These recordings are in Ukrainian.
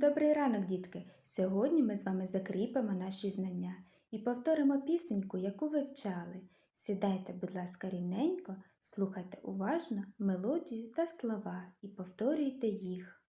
Добрий ранок, дітки! Сьогодні ми з вами закріпимо наші знання і повторимо пісеньку, яку ви вчали. Сідайте, будь ласка, рівненько, слухайте уважно мелодію та слова і повторюйте їх.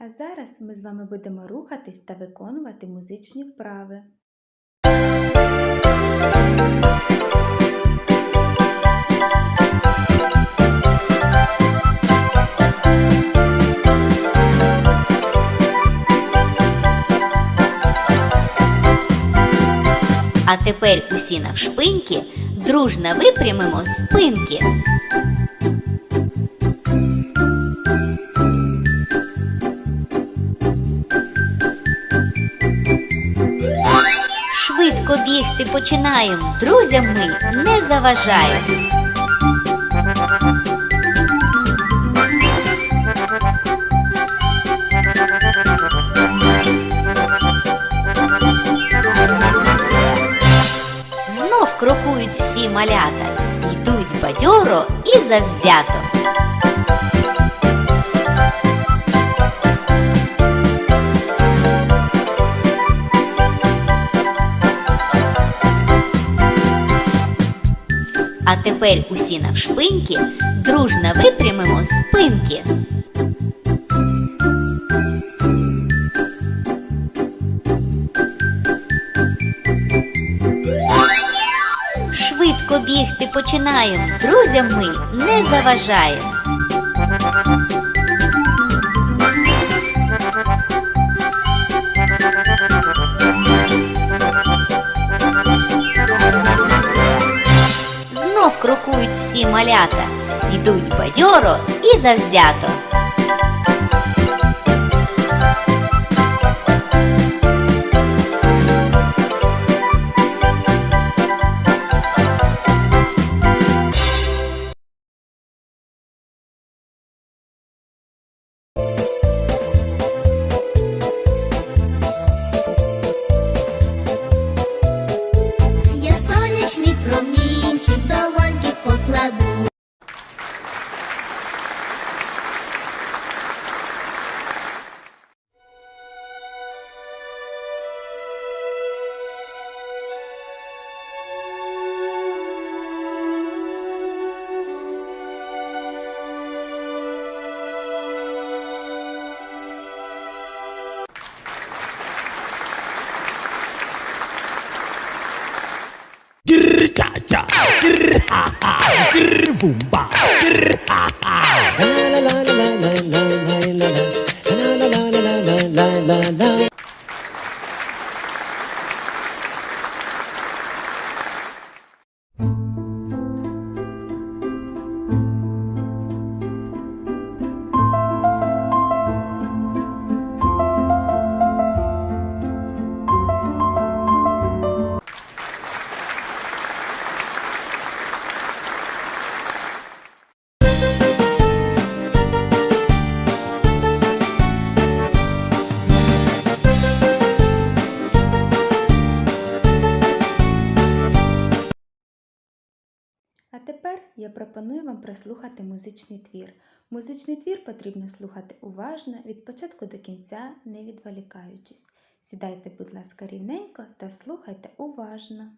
А зараз ми з вами будемо рухатись та виконувати музичні вправи. А тепер усі навшпиньки дружно випрямимо спинки. Бігти починаємо, друзям ми не заважаємо. Знов крокують всі малята, йдуть бадьоро і завзято. А тепер усі навшпиньки дружно випрямимо спинки. Швидко бігти починаємо, друзям ми не заважаємо. Знов всі малята, йдуть бадьоро і завзято. Boom ba, la la la la la la. La la la la la la la la la. Я пропоную вам прослухати музичний твір. Музичний твір потрібно слухати уважно від початку до кінця, не відволікаючись. Сідайте, будь ласка, рівненько та слухайте уважно.